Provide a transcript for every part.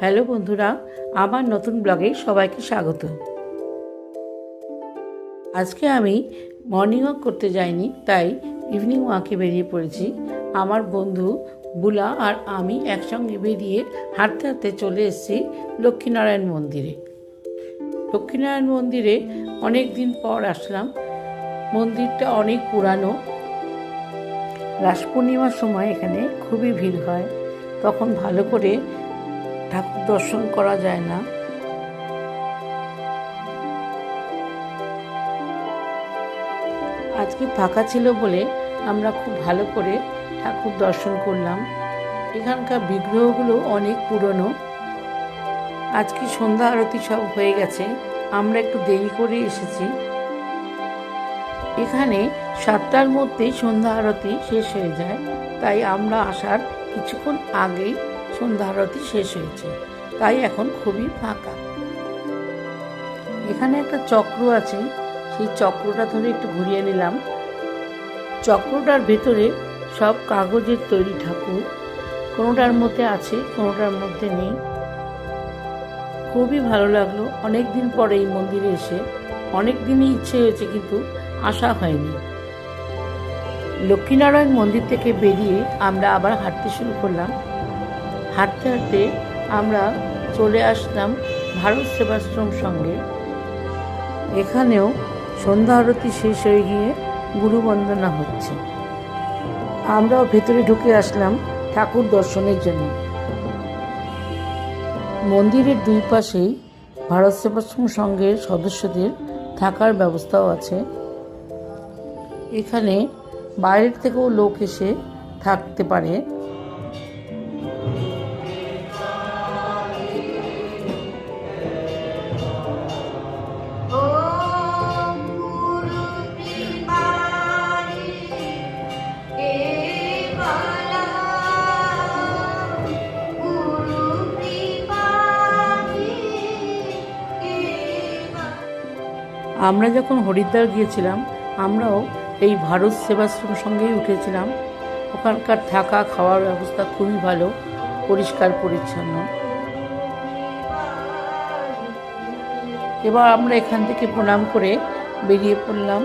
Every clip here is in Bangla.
হ্যালো বন্ধুরা, আমার নতুন ব্লগে সবাইকে স্বাগত। আজকে আমি মর্নিং ওয়াক করতে যাইনি, তাই ইভিনিং ওয়াকে বেরিয়ে পড়েছি। আমার বন্ধু বুলা আর আমি একসঙ্গে বেরিয়ে হাঁটতে হাঁটতে চলে এসেছি লক্ষ্মীনারায়ণ মন্দিরে। লক্ষ্মীনারায়ণ মন্দিরে অনেক দিন পর আসলাম। মন্দিরটা অনেক পুরানো। রাস পূর্ণিমার সময় এখানে খুবই ভিড় হয়। তখন ভালো করে দর্শন করা যায় না। আজকে ফাঁকা ছিল বলে আমরা খুব ভালো করে ঠাকুর দর্শন করলাম। এখানকার বিগ্রহগুলো অনেক পুরনো। আজকে সন্ধ্যা আরতি সব হয়ে গেছে, আমরা একটু দেরি করে এসেছি। এখানে সাতটার মধ্যেই সন্ধ্যা আরতি শেষ হয়ে যায়, তাই আমরা আসার কিছুক্ষণ আগেই সন্ধ্যা আরতি শেষ হয়েছে। তাই এখন খুবই ফাঁকা। এখানে একটা চক্র আছে, সেই চক্রটা ধরে একটু ঘুরিয়ে নিলাম। চক্রটার ভেতরে সব কাগজের তৈরি ঠাকুর, কোনোটার মধ্যে আছে, কোনোটার মধ্যে নেই। খুবই ভালো লাগল অনেক দিন পরে এই মন্দিরে এসে। অনেক দিনই ইচ্ছে হয়েছে, কিন্তু আসা হয়নি। লক্ষ্মীনারায়ণ মন্দির থেকে বেরিয়ে আমরা আবার হাঁটতে শুরু করলাম। হাঁটতে হাঁটতে আমরা চলে আসলাম ভারত সেবাশ্রম সঙ্গে। এখানেও সন্ধ্যা আরতি শেষ হয়ে গিয়ে গুরু বন্দনা হচ্ছে। আমরাও ভেতরে ঢুকে আসলাম ঠাকুর দর্শনের জন্য। মন্দিরের দুই পাশেই ভারত সেবাশ্রম সংঘের সদস্যদের থাকার ব্যবস্থাও আছে। এখানে বাইরের থেকেও লোক এসে থাকতে পারে। আমরা যখন হরিদ্বার গিয়েছিলাম, আমরাও এই ভারত সেবাশ্রম সঙ্গেই উঠেছিলাম। ওখানকার থাকা খাওয়ার ব্যবস্থা খুবই ভালো, পরিষ্কার, পরিচ্ছন্ন। এবার আমরা এখান থেকে প্রণাম করে বেরিয়ে পড়লাম।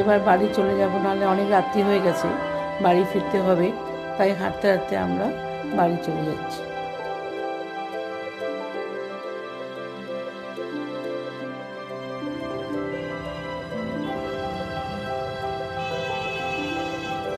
এবার বাড়ি চলে যাব, নাহলে অনেক রাত্রি হয়ে গেছে, বাড়ি ফিরতে হবে। তাই হাঁটতে হাঁটতে আমরা বাড়ি চলে যাচ্ছি।